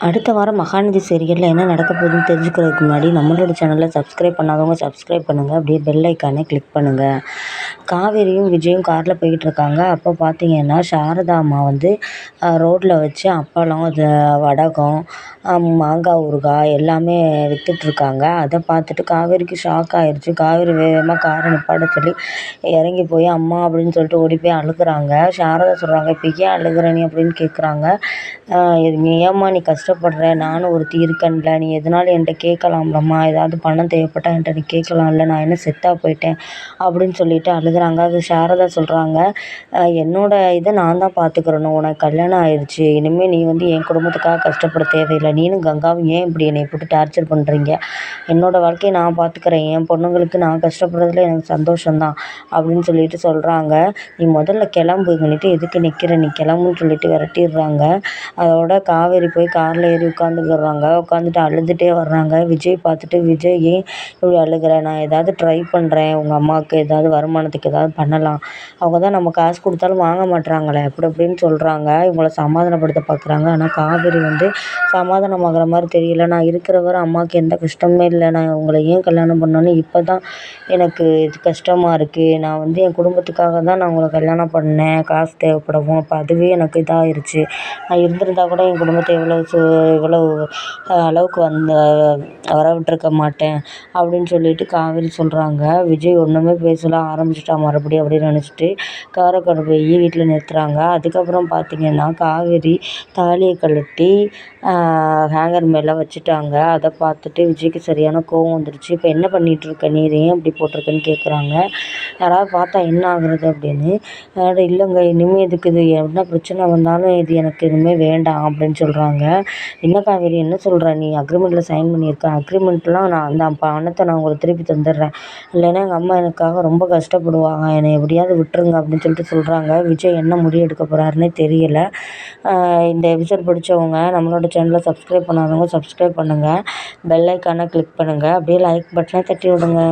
அடுத்த வாரம் மகாநதி சீரியலில் என்ன நடக்க போகுதுன்னு தெரிஞ்சுக்கிறதுக்கு முன்னாடி நம்மளோட சேனலை சப்ஸ்கிரைப் பண்ணாதவங்க சப்ஸ்கிரைப் பண்ணுங்கள் அப்படியே பெல் ஐக்கானை கிளிக் பண்ணுங்கள் காவேரியும் விஜயும் காரில் போய்கிட்ருக்காங்க அப்போ பார்த்தீங்கன்னா சாரதா அம்மா வந்து ரோட்டில் வச்சு அப்பளம் இது வடகம் மாங்காய் ஊறுகாய் எல்லாமே விற்றுட்ருக்காங்க அதை பார்த்துட்டு காவேரிக்கு ஷாக் ஆகிடுச்சு காவேரி வேகமாக காரை நிப்பாட சொல்லி இறங்கி போய் அம்மா அப்படின்னு சொல்லிட்டு ஓடி போய் அழுகுறாங்க. சாரதா சொல்கிறாங்க இப்போ ஏன் அழுகுற நீ? அப்படின்னு கேட்குறாங்க ஏம்மா நீ கஷ்டம் கஷ்டப்படுற நானும் ஒரு இருக்கேன்ல. நீ எதனால என்கிட்ட கேட்கலாம்லம்மா? ஏதாவது பணம் தேவைப்பட்டா என்கிட்ட நீ கேட்கலாம்ல. நான் என்ன செத்தாக போயிட்டேன் அப்படின்னு சொல்லிட்டு அழுகுறாங்க. அது சாரதா சொல்கிறாங்க என்னோட இதை நான் தான் பார்த்துக்கிறணும் உனக்கு கல்யாணம் ஆயிடுச்சு இனிமேல் நீ வந்து என் குடும்பத்துக்காக கஷ்டப்பட தேவையில்லை. நீனும் கங்காவும் ஏன் இப்படி என்னை போட்டு டார்ச்சர் பண்ணுறீங்க என்னோடய வாழ்க்கையை நான் பார்த்துக்கிறேன் என் பொண்ணுங்களுக்கு நான் கஷ்டப்படுறதுல எனக்கு சந்தோஷம் தான் அப்படின்னு சொல்லிட்டு சொல்கிறாங்க நீ முதல்ல கிளம்புங்கன்னுட்டு எதுக்கு நிற்கிற நீ கிளம்புன்னு சொல்லிட்டு விரட்டிடுறாங்க. அதோட காவேரி போய் காரில் ஏறி உட்காந்துக்கிறாங்க உட்காந்துட்டு அழுதுகிட்டே வர்றாங்க. விஜய் பார்த்துட்டு விஜய் ஏன் இப்படி அழுகிற? நான் ஏதாவது ட்ரை பண்ணுறேன் உங்கள் அம்மாவுக்கு ஏதாவது வருமானத்துக்கு ஏதாவது பண்ணலாம். அவங்க தான் நம்ம காசு கொடுத்தாலும் வாங்க மாட்றாங்களே. அப்படி இப்படின்னு சொல்கிறாங்க இவங்கள சமாதானப்படுத்த பார்க்குறாங்க ஆனால் காவேரி வந்து சமாதானமாகிற மாதிரி தெரியல. நான் இருக்கிற வரை அம்மாவுக்கு எந்த கஷ்டமுமே இல்லை. நான் உங்களை ஏன் கல்யாணம் பண்ணோன்னு இப்போ தான் எனக்கு இது கஷ்டமாக இருக்குது நான் வந்து என் குடும்பத்துக்காக தான் நான் உங்களை கல்யாணம் பண்ணேன். காசு தேவைப்படவும். அப்போ அதுவே எனக்கு இதாகிருச்சு நான் இருந்திருந்தா கூட என் குடும்பத்தை எவ்வளோ சு இவ்வளோ அளவுக்கு வந்து வர விட்டுருக்க மாட்டேன் அப்படின்னு சொல்லிட்டு காவேரி சொல்கிறாங்க விஜய் ஒன்றுமே பேசல ஆரம்பிச்சிட்டான் மறுபடியும் அப்படின்னு நினச்சிட்டு காரை கொண்டு போய் வீட்டில் நிறுத்துகிறாங்க அதுக்கப்புறம் பார்த்திங்கன்னா காவேரி தாலியை கழட்டி ஹேங்கர் மேலே வச்சுட்டாங்க. அதை பார்த்துட்டு விஜய்க்கு சரியான கோவம் வந்துடுச்சு இப்போ என்ன பண்ணிகிட்ருக்க நீ? ஏன் இப்படி போட்டிருக்கேன்னு கேட்குறாங்க யாராவது பார்த்தா என்ன ஆகுறது? அப்படின்னு. இல்லைங்க. இனிமேல் இதுக்கு இது? என்ன பிரச்சனை வந்தாலும் இது எனக்கு இனிமேல் வேண்டாம் அப்படின்னு சொல்கிறாங்க என்ன காவேரி என்ன சொல்கிற நீ? அக்ரிமெண்ட்டில் சைன் பண்ணியிருக்க. அக்ரிமெண்ட்லாம் நான் அந்த பணத்தை நான் உங்களுக்கு திருப்பி தந்துடுறேன். இல்லைன்னா எங்கள் அம்மா எனக்காக ரொம்ப கஷ்டப்படுவாங்க. என்னை எப்படியாவது விட்டுருங்க அப்படின்னு சொல்லிட்டு சொல்கிறாங்க விஜய் என்ன முடிவு எடுக்க போகிறாருன்னே தெரியல. இந்த எபிசோட் பிடிச்சவங்க நம்மளோட சேனலை சப்ஸ்கிரைப் பண்ணாதவங்க சப்ஸ்கிரைப் பண்ணுங்கள் பெல் ஐக்கானை கிளிக் பண்ணுங்கள் அப்படியே லைக் பட்டனை தட்டி விடுங்க.